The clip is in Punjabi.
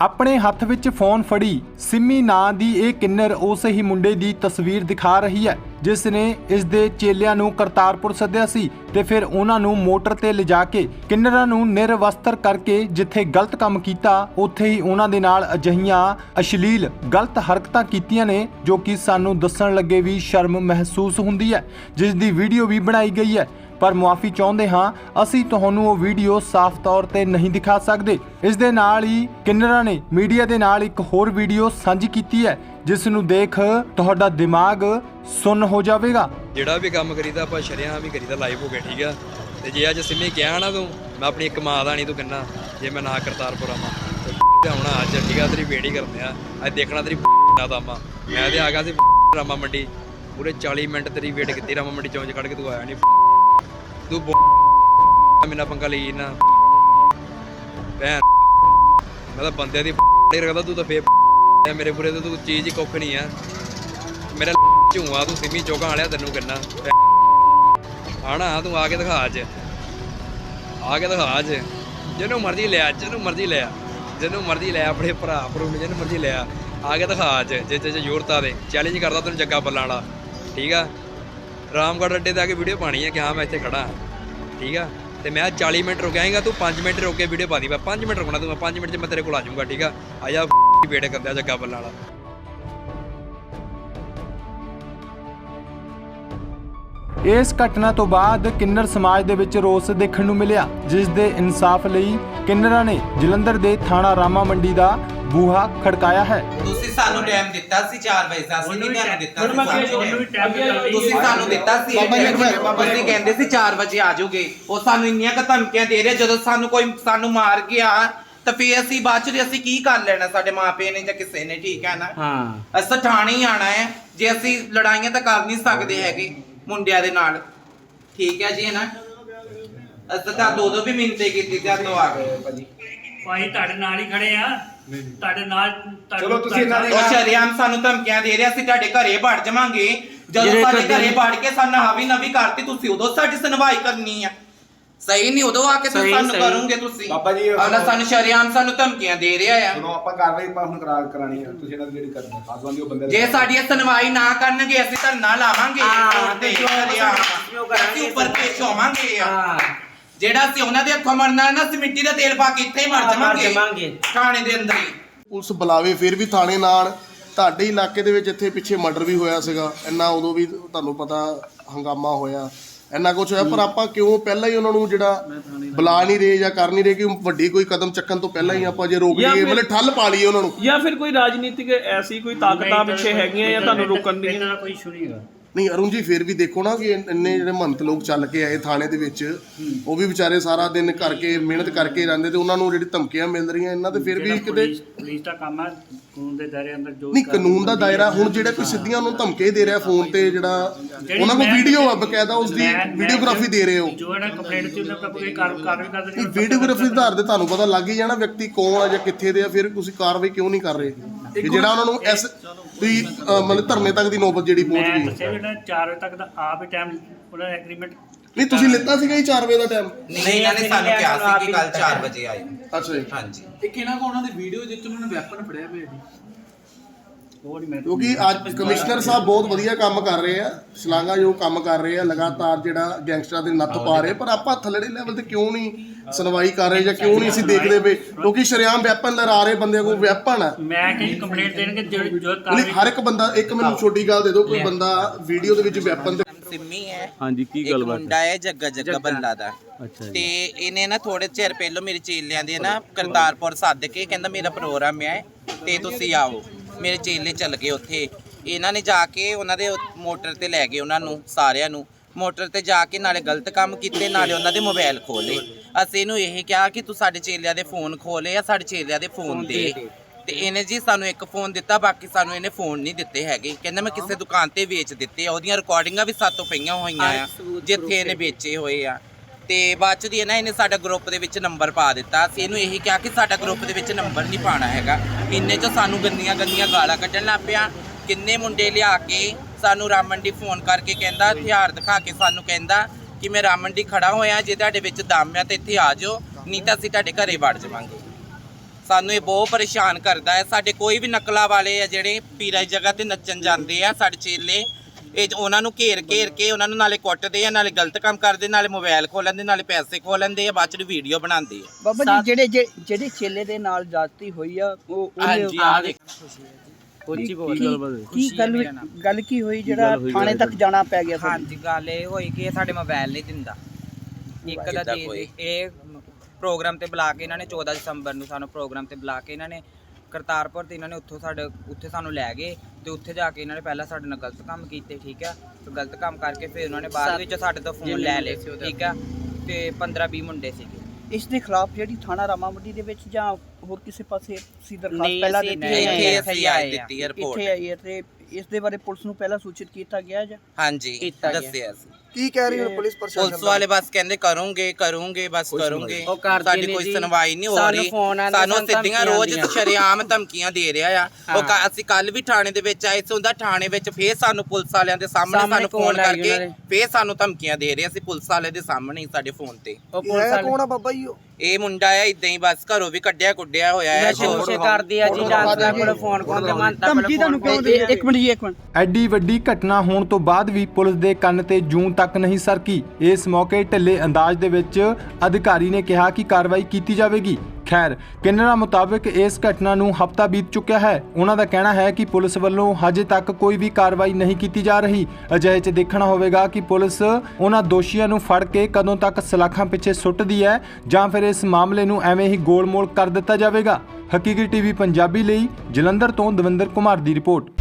ਆਪਣੇ ਹੱਥ ਵਿੱਚ ਫੋਨ ਫੜੀ, ਸਿੰਮੀ ਨਾਂ ਦੀ ਇਹ ਕਿੰਨਰ ਉਸ ਹੀ ਮੁੰਡੇ ਦੀ ਤਸਵੀਰ ਦਿਖਾ ਰਹੀ ਹੈ, ਜਿਸ ਨੇ ਇਸ ਦੇ ਚੇਲਿਆਂ ਨੂੰ ਕਰਤਾਰਪੁਰ ਸੱਦਿਆ ਸੀ ਤੇ ਫਿਰ ਉਹਨਾਂ ਨੂੰ ਮੋਟਰ ਤੇ ਲਿਜਾ ਕੇ ਕਿੰਨਰਾਂ ਨੂੰ ਨਿਰਵਸਤਰ ਕਰਕੇ ਜਿੱਥੇ ਗਲਤ ਕੰਮ ਕੀਤਾ, ਉੱਥੇ ਹੀ ਉਹਨਾਂ ਦੇ ਨਾਲ ਅਜਹੀਆਂ ਅਸ਼ਲੀਲ ਗਲਤ ਹਰਕਤਾਂ ਕੀਤੀਆਂ ਨੇ, ਜੋ ਕਿ ਸਾਨੂੰ ਦੱਸਣ ਲੱਗੇ ਵੀ ਸ਼ਰਮ ਮਹਿਸੂਸ ਹੁੰਦੀ ਹੈ। ਜਿਸ ਦੀ ਵੀਡੀਓ ਵੀ ਬਣਾਈ ਗਈ ਹੈ ਪਰ ਮੁਆਫੀ ਚਾਹੁੰਦੇ ਹਾਂ, ਅਸੀਂ ਤੁਹਾਨੂੰ ਉਹ ਵੀਡੀਓ ਸਾਫ਼ ਤੌਰ ਤੇ ਨਹੀਂ ਦਿਖਾ ਸਕਦੇ। ਇਸ ਦੇ ਨਾਲ ਹੀ ਕਿੰਨਰਾਂ ਨੇ ਮੀਡੀਆ ਦੇ ਨਾਲ ਇੱਕ ਹੋਰ ਵੀਡੀਓ ਸਾਂਝੀ ਕੀਤੀ ਹੈ, ਜਿਸ ਨੂੰ ਦੇਖ ਤੁਹਾਡਾ ਦਿਮਾਗ ਸੁੰਨ ਹੋ ਜਾਵੇਗਾ। ਜਿਹੜਾ ਵੀ ਕੰਮ ਕਰੀਦਾ, ਆਪਾਂ ਸ਼ਰਿਆਂ ਵੀ ਕਰੀਦਾ ਲਾਈਵ ਹੋ ਕੇ, ਠੀਕ ਆ? ਤੇ ਜੇ ਅੱਜ ਸਿੰਮੀ ਕਿਹਾ ਨਾ ਤੂੰ, ਮੈਂ ਆਪਣੀ ਇੱਕ ਮਾਂ ਦਾ ਨਹੀਂ ਤੂੰ ਕਿੰਨਾ, ਜੇ ਮੈਂ ਨਾ ਕਰਤਾਰਪੁਰ ਆਵਾਂ। ਤੇ ਆਉਣਾ ਅੱਜ, ਠੀਕ ਆ? ਤੇਰੀ ਵੇਟ ਹੀ ਕਰਦੇ ਆ। ਅੱਜ ਦੇਖਣਾ ਤੇਰੀ ਨਾ ਦਾ ਮੈਂ ਤੇ ਆ ਗਿਆ ਸੀ ਰਾਮਾ ਮੰਡੀ ਪੂਰੇ 40 ਮਿੰਟ ਤੇਰੀ ਵੇਟ ਕੀਤੀ ਰਾਮਾ ਮੰਡੀ ਚੌਂਚ ਕੱਢ ਕੇ ਤੂੰ ਆਇਆ ਨਹੀਂ ਤੂੰ ਮੇਰਾ ਪੰਗਾ ਲਈ ਨਾ। ਭੈਣ, ਮੈਂ ਤਾਂ ਬੰਦੇ ਦੀ ਨਹੀਂ ਰੱਖਦਾ, ਤੂੰ ਤਾਂ ਫੇਰ ਹੈ ਮੇਰੇ ਪੂਰੇ ਤੇ ਤੂੰ ਚੀਜ਼ ਹੀ ਕੁੱਖ ਨਹੀਂ ਆ ਮੇਰਾ ਝੂਆ ਤੂੰ ਸਿਮੀ ਚੋਗਾ ਵਾਲਿਆ ਤੈਨੂੰ ਕਿੰਨਾ। ਆਣਾ, ਤੂੰ ਆ ਕੇ ਦਿਖਾ ਅੱਜ। ਆ ਕੇ ਦਿਖਾ ਅੱਜ। ਜਿਹਨੂੰ ਮਰਜ਼ੀ ਲਿਆ ਜਿਹਨੂੰ ਮਰਜ਼ੀ ਲਿਆ ਜਿਹਨੂੰ ਮਰਜ਼ੀ ਲਿਆ ਆਪਣੇ ਭਰਾ ਭਰੂ ਨੂੰ ਜਿਹਨੂੰ ਮਰਜ਼ੀ ਲਿਆ ਆ ਕੇ ਦਿਖਾ ਅੱਜ, ਜੇ ਤੇ ਜ਼ਰੂਰਤ ਆਵੇ। ਚੈਲੰਜ ਕਰਦਾ ਤੈਨੂੰ ਜੱਗਾ ਬੱਲਾਂ ਵਾਲਾ। ਠੀਕ ਆ? ਰਾਮਗੜ੍ਹ ਅੱਡੇ ਤੇ ਆ ਕੇ ਵੀਡੀਓ ਪਾਣੀ ਹੈ ਕਿ ਹਾਂ ਮੈਂ ਇੱਥੇ ਖੜਾ ਹਾਂ। ਠੀਕ ਆ? ਤੇ ਮੈਂ 40 ਮਿੰਟ ਰੁਕਾਏਗਾ ਤੂੰ 5 ਮਿੰਟ ਰੁਕ ਕੇ ਵੀਡੀਓ ਪਾ ਦੀ। ਮੈਂ 5 ਮਿੰਟ ਰੁਕਣਾ, ਤੂੰ ਮੈਂ 5 ਮਿੰਟ 'ਚ ਮੈਂ ਤੇਰੇ ਕੋਲ ਆ ਜਾਊਂਗਾ, ਠੀਕ ਆ? ਆ ਜਾ, ਵੇਟ ਕਰਦਾ ਜੱਗਾ ਬੱਲਾਂ ਵਾਲਾ ਇਸ ਘਟਨਾ ਤੋਂ ਬਾਅਦ ਕਿੰਨਰ ਸਮਾਜ ਦੇ ਵਿੱਚ ਰੋਸ ਦੇਖਣ ਨੂੰ ਮਿਲਿਆ, ਜਿਸ ਦੇ ਇਨਸਾਫ ਲਈ ਕਿੰਨਰਾਂ ਨੇ ਜਲੰਧਰ ਦੇ ਥਾਣਾ ਰਾਮਾ ਮੰਡੀ ਦਾ ਬੂਹਾ ਖੜਕਾਇਆ ਹੈ। ਤੁਸੀਂ ਸਾਨੂੰ ਟਾਈਮ ਦਿੱਤਾ ਸੀ 4 ਵਜੇ ਦਾ ਅਸੀਂ ਨਹੀਂ ਤੁਹਾਨੂੰ ਦਿੱਤਾ ਸੀ ਟਾਈਮ ਦਿੱਤਾ ਤੁਸੀਂ ਸਾਨੂੰ ਦਿੱਤਾ ਸੀ ਤੁਸੀਂ ਕਹਿੰਦੇ ਸੀ 4 ਵਜੇ ਆ ਜਾਓਗੇ। ਉਹ ਸਾਨੂੰ ਇੰਨੀਆਂ ਕ ਧਮਕੀਆਂ ਦੇ ਰਿਹਾ ਜਦੋਂ ਸਾਨੂੰ ਕੋਈ ਸਾਨੂੰ ਮਾਰ ਗਿਆ ਤਾਂ ਫੇਰ ਅਸੀਂ ਬਾਅਦ ਚ ਅਸੀਂ ਕੀ ਕਰ ਲੈਣਾ? ਸਾਡੇ ਮਾਪੇ ਨੇ ਜਾਂ ਕਿਸੇ ਨੇ ਠੀਕ ਹੈ ਨਾ? ਹਾਂ। ਅਸੀਂ ਤਾਂ ਥਾਣੇ ਹੀ ਆਣਾ ਹੈ। ਜੇ ਅਸੀਂ ਲੜਾਈਆਂ ਤਾਂ ਕਰ ਨਹੀਂ ਸਕਦੇ ਹੈਗੇ ਮੁੰਡਿਆਂ ਦੇ ਨਾਲ। ਠੀਕ ਹੈ ਜੀ ਨਾ? ਅਸੀਂ ਤਾਂ ਦੋ ਦੋ ਵੀ ਮਿੰਤੇ ਕੀਤੀ ਤੇ ਤੋਂ ਆ ਗਏ। ਭਾਜੀ ਭਾਈ ਤੁਹਾਡੇ ਨਾਲ ਹੀ ਖੜੇ ਆ। ਤੁਹਾਡੇ ਨਾਲ ਚਲੋ ਤੁਸੀਂ ਇਹਨਾਂ ਦੇ- ਉਹ ਸ਼ਰਿਆਮ ਸਾਨੂੰ ਧਮਕੀਆਂ ਦੇ ਰਿਹਾ ਅਸੀਂ ਤੁਹਾਡੇ ਘਰੇ ਵੜ ਜਾਵਾਂਗੇ। ਜਦੋਂ ਸਾਡੇ ਘਰੇ ਵੜ ਕੇ ਸਾਨੂੰ ਹਾਵੀ ਨਵੀ ਕਰਤੀ ਤੁਸੀਂ ਉਦੋਂ ਸਾਡੀ ਸੁਣਵਾਈ ਕਰਨੀ ਆ। ਸਹੀ ਨਹੀਂ ਉਦੋਂ ਆ ਕੇ ਤੁਸੀਂ ਸਾਨੂੰ ਕਰੋਗੇ ਤੁਸੀਂ। ਬਾਬਾ ਜੀ, ਉਹ- ਅਗਲਾ ਸਾਨੂੰ ਸ਼ਰਿਆਮ ਸਾਨੂੰ ਧਮਕੀਆਂ ਦੇ ਰਿਹਾ ਆ। ਸੁਣੋ ਆਪਾਂ ਕਾਰਵਾਈ ਆਪਾਂ ਹੁਣ ਕਰਾ ਕਰਾਣੀ ਆ। ਤੁਸੀਂ ਇਹਨਾਂ ਦੀ ਜਿਹੜੀ ਕਰਨੀ ਆਸਵਾਨੀ ਉਹ ਬੰਦੇ ਜੇ ਸਾਡੀ ਇਹ ਸੁਣਵਾਈ ਨਾ ਕਰਨਗੇ ਅਸੀਂ ਧਰਨਾ ਲਾਵਾਂਗੇ ਕੋਰਟ ਤੇ ਸ਼ਰਿਆਮ ਅਸੀਂ ਉੱਪਰ ਪੇਸ਼ ਹੋਵਾਂਗੇ ਜਿਹੜਾ ਅਸੀਂ ਉਹਨਾਂ ਦੇ ਹੱਥੋਂ ਮਰਨਾ ਨਾ ਅਸੀਂ ਮਿੱਟੀ ਦਾ ਤੇਲ ਪਾ ਕੇ ਇੱਥੇ ਹੀ ਮਰ ਜਾਵਾਂਗੇ। ਥਾਣੇ ਦੇ ਅੰਦਰ ਹੀ। ਪੁਲਿਸ ਬੁਲਾਵੇ ਫਿਰ ਵੀ ਥਾਣੇ ਨਾਲ। ਤੁਹਾਡੇ ਇਲਾਕੇ ਦੇ ਵਿੱਚ ਇੱਥੇ ਪਿੱਛੇ ਮਰਡਰ ਵੀ ਹੋਇਆ ਸੀਗਾ। ਇੰਨਾ ਉਦੋਂ ਵੀ ਤੁਹਾਨੂੰ ਪਤਾ ਹੰਗਾਮਾ ਹੋਇਆ। ਇੰਨਾ ਕੁਝ ਹੋਇਆ ਪਰ ਆਪਾਂ ਕਿਉਂ ਪਹਿਲਾਂ ਹੀ ਉਹਨਾਂ ਨੂੰ ਜਿਹੜਾ ਬੁਲਾ ਨਹੀਂ ਰਹੇ ਜਾਂ ਕਰ ਨਹੀਂ ਰਹੇ ਕਿ ਵੱਡੀ ਕੋਈ ਕਦਮ ਚੱਕਣ ਤੋਂ ਪਹਿਲਾਂ ਹੀ ਆਪਾਂ ਜੇ ਰੋਕ ਜਾਂ ਲਈਏ ਫਿਰ- ਮਤਲਬ ਠੱਲ ਪਾ ਲਈਏ ਉਹਨਾਂ ਨੂੰ। ਜਾਂ ਫਿਰ ਕੋਈ ਰਾਜਨੀਤਿਕ ਐਸੀ ਕੋਈ ਤਾਕਤਾਂ ਪਿੱਛੇ ਹੈਗੀਆਂ ਜਾਂ ਤੁਹਾਨੂੰ ਰੋਕਣ ਇਹਦਾ ਕੋਈ ਇਸ਼ੂ ਨਹੀਂ ਹੈਗਾ। ਨਹੀਂ ਅਰੁਣ ਜੀ ਫਿਰ ਵੀ ਦੇਖੋ ਨਾ ਕਿ ਇੰਨੇ ਜਿਹੜੇ ਮਹੰਤ ਲੋਕ ਚੱਲ ਕੇ ਆਏ ਥਾਣੇ ਦੇ ਵਿੱਚ ਉਹ ਵੀ ਵਿਚਾਰੇ ਸਾਰਾ ਦਿਨ ਕਰਕੇ ਮਿਹਨਤ ਕਰਕੇ ਰਹਿੰਦੇ ਤੇ ਉਹਨਾਂ ਨੂੰ ਜਿਹੜੀ ਧਮਕੀਆਂ ਮਿਲ ਰਹੀਆਂ ਇਹਨਾਂ ਤੇ ਫਿਰ ਵੀ ਕਿਤੇ ਪੁਲਿਸ ਦਾ ਕੰਮ ਹੈ ਕਾਨੂੰਨ ਦੇ ਦਾਇਰੇ ਅੰਦਰ ਜੋ ਨਹੀਂ ਕਾਨੂੰਨ ਦਾ ਦਾਇਰਾ ਹੁਣ ਜਿਹੜਾ ਕੋਈ ਸਿੱਧੀਆਂ ਉਹਨੂੰ ਧਮਕੇ ਦੇ ਰਿਹਾ ਫੋਨ ਤੇ ਜਿਹੜਾ ਉਹਨਾਂ ਕੋਲ ਵੀਡੀਓ ਆ ਬਕਾਇਦਾ ਉਸ ਦੀ ਵੀਡੀਓਗ੍ਰਾਫੀ ਦੇ ਰਹੇ ਹੋ। ਜੋ ਇਹਨਾਂ ਕੰਪਲੇਂਟ ਸੀ ਉਹਨਾਂ ਦਾ ਕੋਈ ਕਾਰ- ਕਾਰਵਾਈ ਕਰ ਨਹੀਂ ਵੀਡੀਓਗ੍ਰਾਫੀ ਦੇ ਆਧਾਰ ਤੇ ਤੁਹਾਨੂੰ ਪਤਾ ਲੱਗ ਹੀ ਜਾਣਾ ਵਿਅਕਤੀ ਕੌਣ ਆ ਜਾਂ ਕਿੱਥੇ ਦੇ ਆ ਫਿਰ ਤੁਸੀਂ ਕਾਰਵਾਈ ਕਿਉਂ ਨਹੀਂ ਕਰ ਰਹੇ? ਕਿ ਜਿਹੜਾ ਉਹਨਾਂ ਨੂੰ ਤੁਸੀਂ ਅਹ, ਮਤਲਬ ਧਰਨੇ ਤੱਕ ਦੀ ਨੌਬਤ ਜਿਹੜੀ ਪਹੁੰਚ ਮੈਂ ਗਈ ਦੱਸਿਆ ਵੀ ਇਹਨਾਂ 4 ਵਜੇ ਤੱਕ ਦਾ ਆਪ ਹੀ ਟਾਈਮ ਉਹਨਾਂ ਐਗਰੀਮੈਂਟ ਨਹੀਂ ਤੁਸੀਂ ਲਿੱਤਾ ਸੀਗਾ ਜੀ 4 ਵਜੇ ਦਾ ਟਾਈਮ ਨਹੀਂ ਇਹਨਾਂ ਨੇ ਸਾਨੂੰ ਕਿਹਾ ਸੀ ਕਿ ਕੱਲ 4 ਵਜੇ ਆਇਓ। ਅੱਛਾ ਜੀ। ਹਾਂਜੀ। ਇੱਕ ਇਹਨਾਂ ਕੋ ਉਹਨਾਂ ਦੀ ਵੀਡੀਓ ਜਿੱਥੇ ਉਹਨਾਂ ਨੇ ਵੈਪਨ ਫੜਿਆ ਹੋਇਆ ਜੀ। ਉਹ ਨਹੀਂ ਮੈਂ ਕਿਉਂਕਿ ਅੱਜ ਕਮਿਸ਼ਨਰ ਸਾਹਿਬ ਬਹੁਤ ਵਧੀਆ ਕੰਮ ਕਰ ਰਹੇ ਆ ਸ਼ਲਾਘਾਯੋਗ ਕੰਮ ਕਰ ਰਹੇ ਆ ਲਗਾਤਾਰ ਜਿਹੜਾ ਗੈਂਗਸਟਰਾਂ ਦੇ ਨੱਥ ਪਾ ਰਹੇ ਪਰ ਆਪਾਂ ਥੱਲੜੇ ਲੈਵਲ ਤੇ ਕਿਉਂ ਨਹੀਂ ਸੁਣਵਾਈ ਕਰ ਰਹੇ ਜਾਂ ਕਿਉਂ ਨਹੀਂ ਅਸੀਂ ਦੇਖਦੇ ਪਏ? ਕਿਉਂਕਿ ਸ਼ਰੇਆਮ ਵੈਪਨ ਲਹਿਰਾ ਰਹੇ ਬੰਦਿਆਂ ਕੋਲ ਵੈਪਨ ਆ ਮੈਂ ਕਿ ਕੰਪਲੇਂਟ ਦੇਣਗੇ ਜੋ ਜੋ ਨਹੀਂ ਕਾਰਵਾਈ ਹਰ ਇੱਕ ਬੰਦਾ ਇੱਕ ਮੈਨੂੰ ਛੋਟੀ ਗੱਲ ਦੇ ਦਿਓ ਕੋਈ ਬੰਦਾ ਵੀਡੀਓ ਦੇ ਵਿੱਚ ਵੈਪਨ ਤੇ ਸਿੰਮੀ ਹੈ। ਹਾਂਜੀ ਕੀ ਇੱਕ ਮੁੰਡਾ ਹੈ ਜੱਗਾ ਜੱਗਾ ਬੱਲਾ ਦਾ। ਅੱਛਾ ਤੇ ਇਹਨੇ ਨਾ ਥੋੜੇ ਚਿਰ ਪਹਿਲਾਂ ਮੇਰੇ ਚੇਲਿਆਂ ਦੇ ਨਾ ਕਰਤਾਰਪੁਰ ਸੱਦ ਕੇ ਕਹਿੰਦਾ ਮੇਰਾ ਪ੍ਰੋਗਰਾਮ ਹੈ ਤੇ ਤੁਸੀਂ ਆਓ। ਮੇਰੇ ਚੇਲੇ ਚੱਲ ਗਏ ਉੱਥੇ। ਇਹਨਾਂ ਨੇ ਜਾ ਕੇ ਉਹਨਾਂ ਦੇ ਮੋਟਰ ਤੇ ਲੈ ਗਏ ਉਹਨਾਂ ਨੂੰ ਸਾਰਿਆਂ ਨੂੰ। ਮੋਟਰ ਤੇ ਜਾ ਕੇ ਨਾਲੇ ਗਲਤ ਕੰਮ ਕੀਤੇ ਨਾਲੇ ਉਹਨਾਂ ਦੇ ਮੋਬਾਈਲ ਖੋਲੇ ਅਸੀਂ ਇਹਨੂੰ ਇਹ ਕਿਹਾ ਕਿ ਤੂੰ ਸਾਡੇ ਚੇਲਿਆਂ ਦੇ ਫੋਨ ਖੋਲੇ ਆ ਸਾਡੇ ਚੇਲਿਆਂ ਦੇ ਫੋਨ ਦੇ। ਤੇ ਇਹਨੇ ਜੀ ਸਾਨੂੰ ਇੱਕ ਫੋਨ ਦਿੱਤਾ ਬਾਕੀ ਸਾਨੂੰ ਇਹਨੇ ਫੋਨ ਨਹੀਂ ਦਿੱਤੇ ਹੈਗੇ। ਕਹਿੰਦਾ ਮੈਂ ਕਿਸੇ ਦੁਕਾਨ ਤੇ ਵੇਚ ਦਿੱਤੇ ਆ ਉਹਦੀਆਂ ਰਿਕਾਰਡਿੰਗਾਂ ਵੀ ਸਾਤੋਂ ਪਈਆਂ ਹੋਈਆਂ ਆ ਜਿੱਥੇ ਇਹਨੇ ਵੇਚੇ ਹੋਏ ਆ। ਤੇ ਬਾਅਦ ਚ ਦੀ ਨਾ ਇਹਨੇ ਸਾਡਾ ਗਰੁੱਪ ਦੇ ਵਿੱਚ ਨੰਬਰ ਪਾ ਦਿੱਤਾ। ਅਸੀਂ ਇਹਨੂੰ ਇਹੀ ਕਿਹਾ ਕਿ ਸਾਡਾ ਗਰੁੱਪ ਦੇ ਵਿੱਚ ਨੰਬਰ ਨਹੀਂ ਪਾਣਾ ਹੈਗਾ। ਇੰਨੇ ਚ ਸਾਨੂੰ ਗੰਦੀਆਂ ਗੰਦੀਆਂ ਗਾਲਾਂ ਕੱਢਣ ਲੱਗ ਪਿਆ। ਕਿੰਨੇ ਮੁੰਡੇ ਲਿਆ ਕੇ ਸਾਨੂੰ ਰਾਮੰਡੀ ਫੋਨ ਕਰਕੇ ਕਹਿੰਦਾ ਹਥਿਆਰ ਦਿਖਾ ਕੇ ਸਾਨੂੰ ਕਹਿੰਦਾ ਕਿ ਮੈਂ ਰਾਮੰਡੀ ਖੜਾ ਹੋਇਆ ਜੇ ਤੁਹਾਡੇ ਵਿੱਚ ਦਮ ਆ ਤੇ ਇੱਥੇ ਆ ਜਾਓ ਨਹੀਂ ਤਾਂ ਅਸੀਂ ਤੁਹਾਡੇ ਘਰੇ ਵੜ ਜਾਵਾਂਗੇ। ਸਾਨੂੰ ਇਹ ਬਹੁਤ ਪਰੇਸ਼ਾਨ ਕਰਦਾ ਹੈ। ਸਾਡੇ ਕੋਈ ਵੀ ਨਕਲਾ ਵਾਲੇ ਆ ਜਿਹੜੇ ਪੀਰਾਂ ਦੀ ਜਗ੍ਹਾ ਤੇ ਨੱਚਣ ਜਾਂਦੇ ਆ ਸਾਡੇ ਚੇਲੇ ਇਹ ਉਹਨਾਂ ਨੂੰ ਘੇਰ ਘੇਰ ਕੇ ਉਹਨਾਂ ਨੂੰ ਨਾਲੇ ਕੁੱਟਦੇ ਆ ਨਾਲੇ ਗਲਤ ਕੰਮ ਕਰਦੇ ਨਾਲੇ ਮੋਬਾਈਲ ਖੋਹ ਲੈਂਦੇ ਨਾਲੇ ਪੈਸੇ ਖੋਹ ਲੈਂਦੇ ਆ ਬਾਅਦ ਚ ਵੀਡੀਓ ਬਣਾਉਂਦੇ ਆ। ਬਾਬਾ ਜੀ ਜਿਹੜੇ ਜਿਹੜੇ- ਜਿਹੜੇ ਚੇਲੇ ਦੇ ਨਾਲ ਜਾਤੀ ਹੋਈ ਆ ਉਹ ਉਹਨੇ ਹਾਂਜੀ ਆ ਦੇਖ। ਕੀ ਕੀ ਗੱਲ ਗੱਲ ਕੀ ਹੋਈ ਜਿਹੜਾ ਥਾਣੇ ਤੱਕ ਜਾਣਾ ਪੈ ਗਿਆ ਤੁਹਾਨੂੰ? ਹਾਂਜੀ ਗੱਲ ਇਹ ਹੋਈ ਕਿ ਇਹ ਸਾਡੇ ਮੋਬਾਈਲ ਨਹੀਂ ਦਿੰਦਾ। ਇੱਕ ਦਾ ਜਿੱਦਾਂ ਦੇ ਕੋਈ। ਇਹ ਪ੍ਰੋਗਰਾਮ ਤੇ ਬੁਲਾ ਕੇ ਇਹਨਾਂ ਨੇ 14 ਦਸੰਬਰ ਨੂੰ ਸਾਨੂੰ ਪ੍ਰੋਗਰਾਮ ਤੇ ਬੁਲਾ ਕੇ ਇਹਨਾਂ ਨੇ ਕਰਤਾਰਪੁਰ ਤੇ ਇਹਨਾਂ ਨੇ ਉੱਥੋਂ ਸਾਡੇ ਉੱਥੇ ਸਾਨੂੰ ਲੈ ਗਏ ਤੇ ਉੱਥੇ ਜਾ ਕੇ ਇਹਨਾਂ ਨੇ ਪਹਿਲਾਂ ਸਾਡੇ ਨਾਲ ਗਲਤ ਕੰਮ ਕੀਤੇ ਠੀਕ ਆ? ਤੇ ਗਲਤ ਕੰਮ ਕਰਕੇ ਫਿਰ ਉਹਨਾਂ ਨੇ ਬਾਅਦ ਵਿੱਚ ਸਾਡੇ ਤੋਂ ਫੋਨ ਲੈ ਲਏ ਠੀਕ ਆ? ਤੇ 15 20 ਮੁੰਡੇ ਸੀਗੇ। ਇਸ ਦੇ ਖਿਲਾਫ ਜਿਹੜੀ ਥਾਣਾ ਰਾਮਾਮੰਡੀ ਦੇ ਵਿੱਚ ਜਾਂ ਹੋਰ ਕਿਸੇ ਪਾਸੇ ਤੁਸੀਂ ਦਰਖਾਸਤ ਪਹਿਲਾਂ ਦਿੱਤੀ ਹੈ ਇੱਥੇ ਆ। ਦਿੱਤੀ ਹੈ ਰਿਪੋਰਟ ਇੱਥੇ ਆਈ ਹੈ ਤੇ ਇਸ ਦੇ ਬਾਰੇ ਪੁਲਿਸ ਨੂੰ ਪਹਿਲਾਂ ਸੂਚਿਤ ਕੀਤਾ ਗਿਆ ਜਾਂ ਹਾਂਜੀ। ਦੱਸਿਆ ਸੀ ਕੀ ਕਹਿ ਰਹੀ ਹੈ ਪੁਲਿਸ ਪੁਲਿਸ ਵਾਲੇ ਬਸ ਕਹਿੰਦੇ ਕਰੂੰਗੇ ਕਰੂੰਗੇ ਬਸ ਕਰੂੰਗੇ। ਉਹ ਕਰਦੇ ਸਾਡੀ ਨੀ ਕੋਈ ਜੀ। ਸੁਣਵਾਈ ਨਹੀਂ ਹੋ ਸਾਨੂੰ ਰਹੀ। ਫੋਨ ਆਉਂਦੇ, ਸਾਨੂੰ ਸਾਨੂੰ ਸਿੱਧੀਆਂ ਧਮਕੀਆਂ ਰੋਜ਼ ਆਉਂਦੀਆਂ। ਸ਼ਰੇਆਮ ਧਮਕੀਆਂ ਦੇ ਰਿਹਾ ਆ। ਉਹ ਕ- ਅਸੀਂ ਕੱਲ ਵੀ ਥਾਣੇ ਦੇ ਵਿੱਚ ਆਏ ਸੀ ਉਹਦਾ ਥਾਣੇ ਵਿੱਚ ਫੇਰ ਸਾਨੂੰ ਪੁਲਿਸ ਵਾਲਿਆਂ ਦੇ ਸਾਹਮਣੇ ਸਾਹਮਣੇ ਸਾਨੂੰ ਫੋਨ ਆਈ ਕਰਕੇ ਉਹਨਾਂ ਦੇ। ਫੇਰ ਸਾਨੂੰ ਧਮਕੀਆਂ ਦੇ ਰਹੇ ਸੀ ਪੁਲਿਸ ਵਾਲੇ ਦੇ ਸਾਹਮਣੇ ਹੀ ਸਾਡੇ ਫੋਨ ਤੇ। ਉਹ ਪੁਲਿਸ ਵਾਲੇ ਕੌਣ ਆ ਬਾਬਾ ਜੀ ਉਹ? ਇਹ ਮੁੰਡਾ ਆ ਇਦਾਂ ਹੀ ਬਸ ਘਰੋਂ ਵੀ ਕੱਢਿਆ ਕੁੱਡਿਆ ਹੋਇਆ ਹੈ ਨਸ਼ੇ ਨੁਸ਼ੇ ਕਰਦੇ ਆ ਜੀ ਡਾਕਟਰਾਂ ਕੋਲ ਫੋਨ ਕੋਲ ਮੰਨਤਾ ਧਮਕੀ ਤੁਹਾਨੂੰ ਕਿਉਂ ਦੇ ਇੱਕ ਮਿੰਟ ਜੀ ਇੱਕ ਮਿੰਟ। ਐਡੀ ਵੱਡੀ ਘਟਨਾ ਹੋਣ ਤੋਂ ਬਾਅਦ ਵੀ ਪੁਲਿਸ ਦੇ ਕੰਨ ਤੇ ਜੂੰ ਤੱਕ ਨਹੀਂ ਸਰਕੀ। ਇਸ ਮੌਕੇ ਢਿੱਲੇ ਅੰਦਾਜ਼ ਦੇ ਵਿੱਚ ਅਧਿਕਾਰੀ ਨੇ ਕਿਹਾ ਕਿ ਕਾਰਵਾਈ ਕੀਤੀ ਜਾਵੇਗੀ। ਖੈਰ ਕਿੰਨਰਾਂ ਮੁਤਾਬਕ ਇਸ ਘਟਨਾ ਨੂੰ ਹਫਤਾ ਬੀਤ ਚੁੱਕਿਆ ਹੈ। ਉਹਨਾਂ ਦਾ ਕਹਿਣਾ ਹੈ ਕਿ ਪੁਲਿਸ ਵੱਲੋਂ ਹਜੇ ਤੱਕ ਕੋਈ ਵੀ ਕਾਰਵਾਈ ਨਹੀਂ ਕੀਤੀ ਜਾ ਰਹੀ। ਅਜਿਹੇ 'ਚ ਦੇਖਣਾ ਹੋਵੇਗਾ ਕਿ ਪੁਲਿਸ ਉਹਨਾਂ ਦੋਸ਼ੀਆਂ ਨੂੰ ਫੜ ਕੇ ਕਦੋਂ ਤੱਕ ਸਲਾਖਾਂ ਪਿੱਛੇ ਸੁੱਟਦੀ ਹੈ ਜਾਂ ਫਿਰ ਇਸ ਮਾਮਲੇ ਨੂੰ ਐਵੇਂ ਹੀ ਗੋਲ-ਮੋਲ ਕਰ ਦਿੱਤਾ ਜਾਵੇਗਾ। ਹਕੀਕੀ ਟੀਵੀ ਪੰਜਾਬੀ ਲਈ ਜਲੰਧਰ ਤੋਂ ਦਵਿੰਦਰ ਕੁਮਾਰ ਦੀ ਰਿਪੋਰਟ।